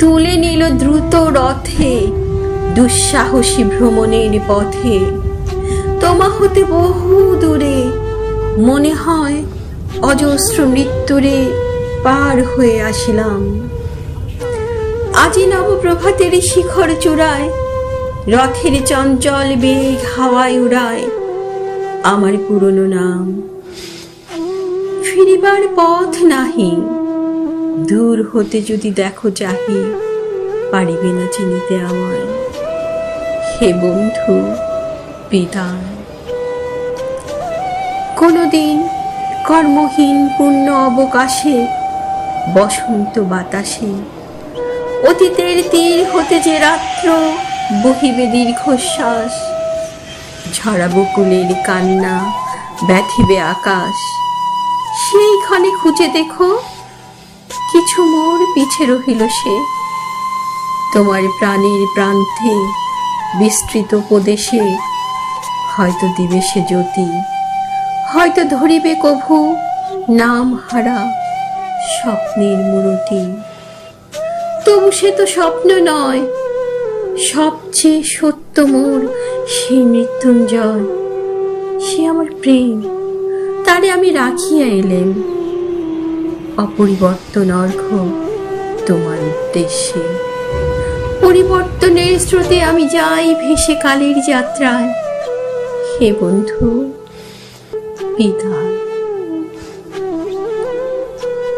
তুলে নিল দ্রুত রথে, দুঃসাহসী ভ্রমণের পথে। তোমা হতে বহু দূরে, মনে হয় অজস্র মৃত্যুরে পার হয়ে আসিলাম। আজি নবপ্রভাতের শিখর চূড়ায়, রথের চঞ্চল বেগ হাওয়ায় উড়ায় আমার পুরনো নাম। ফিরিবার পথ নাহি দূর হতে যদি দেখো চাহি পারিবে না চিনিতে আমায়। হে বন্ধু, বিদায়। কোনোদিন কর্মহীন পূর্ণ অবকাশে, বসন্ত বাতাসে, অতীতের তীর হতে যে রাত্র বহিবে দীর্ঘশ্বাস ঝরা বকুলের কান্না, ব্যথিবে আকাশ। সেইখানে খুঁজে দেখো কিছু মোর পিছে রহিল সে। তোমার প্রাণীর প্রান্তে বিস্তৃত উপদেশে হয়তো দিবে সে জ্যোতি, হয়তো ধরিবে কভু নাম হারা স্বপ্নের মূরতি। তবু সে তো স্বপ্ন নয়, সবচেয়ে সত্য মোর সেই মৃত্যুঞ্জয়। সে আমার প্রেম, তারে আমি রাখিয়া এলেম। অপরিবর্তন অর্ঘ তোমার উদ্দেশ্যে। পরিবর্তনের স্রোতে আমি যাই ভেসে কালের যাত্রায়। হে বন্ধু, বিদায়।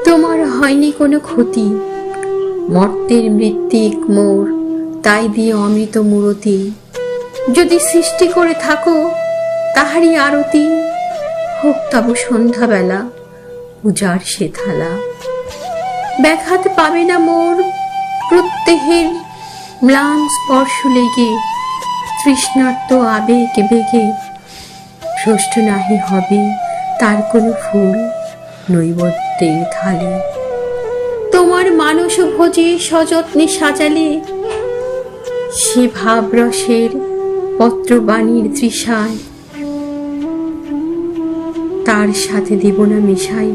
তোমার হয়নি কোনো ক্ষতি। মর্তের মৃত্তিক মোর, তাই দিয়ে অমৃত মূরতি। যদি সৃষ্টি করে থাকো, তাহারই আরতি। হোক তব সন্ধ্যাবেলা। পূজার সে থালা। ব্যাঘাত পাবে না মোর প্রত্যেহের ম্লান স্পর্শ লেগে, তৃষ্ণার্ত আবেগ বেগে। ভ্রষ্ট নাহি হবে তার কোনো ফুল নৈবত্যের থালে। তোমার মানস ভোজে সযত্নে সাজালে, সে ভাবরসের পত্রবাণীর তৃষায় তার সাথে দেব না মিশাই।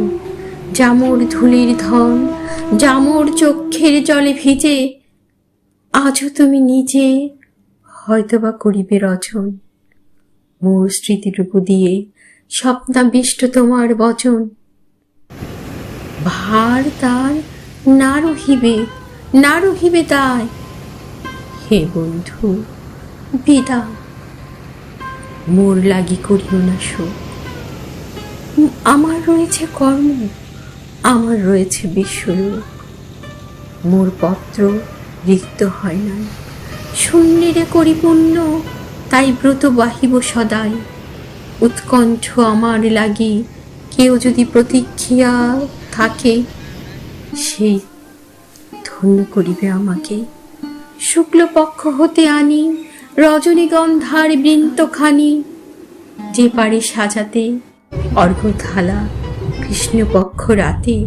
জামর ধুলির ধন, জামর চক্ষের জলে ভিজে, আজও তুমি নিজে হয়তোবা করিবে রচন। মোর স্মৃতিটুকু দিয়ে স্বপ্নাবিষ্ট তোমার বচন। ভার তার, না রহিবে না রহিবে তাই। হে বন্ধু, বিদায়। মোর লাগি করিও না শোক। আমার রয়েছে কর্ম, আমার রয়েছে বিশ্বলোক মোর পত্র রিক্ত হয় না শূন্যেরে করি পূর্ণ তাই ব্রত বাহিব সদাই। উৎকণ্ঠ আমার লাগি, কেউ যদি প্রতীক্ষিয়া থাকে, সেই ধন্য করিবে আমাকে। শুক্লপক্ষ হতে আনি, রজনীগন্ধার বৃন্তখানি, যে পারে সাজাতে অর্ঘ্যথালা কৃষ্ণপক্ষ রাতে,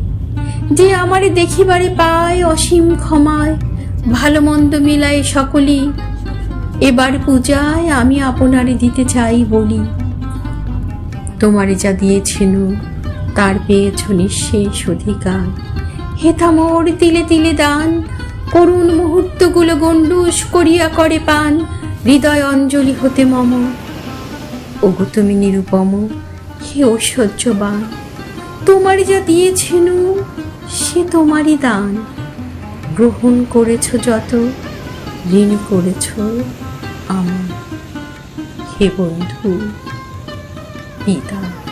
যে আমারে দেখিবারে পায় অসীম ক্ষমায় ভালো মন্দ মিলায় সকলেই এবার পূজায় আমি আপনারে দিতে চাই বলি। তোমারে যা দিয়েছেন তার পেয়েছ নিঃশেষ অধিকার। হেথা মোর তিলে তিলে দান, করুণ মুহূর্তগুলো গণ্ডুস করিয়া করে পান, হৃদয় অঞ্জলি হতে মম। ওগো তুমি নিরুপম হে ঐশ্বর্যবান, তোমারই যা দিয়েছেন সে তোমারই দান। গ্রহণ করেছ যত, ঋণ করেছ আমার। হে বন্ধু, পিতা।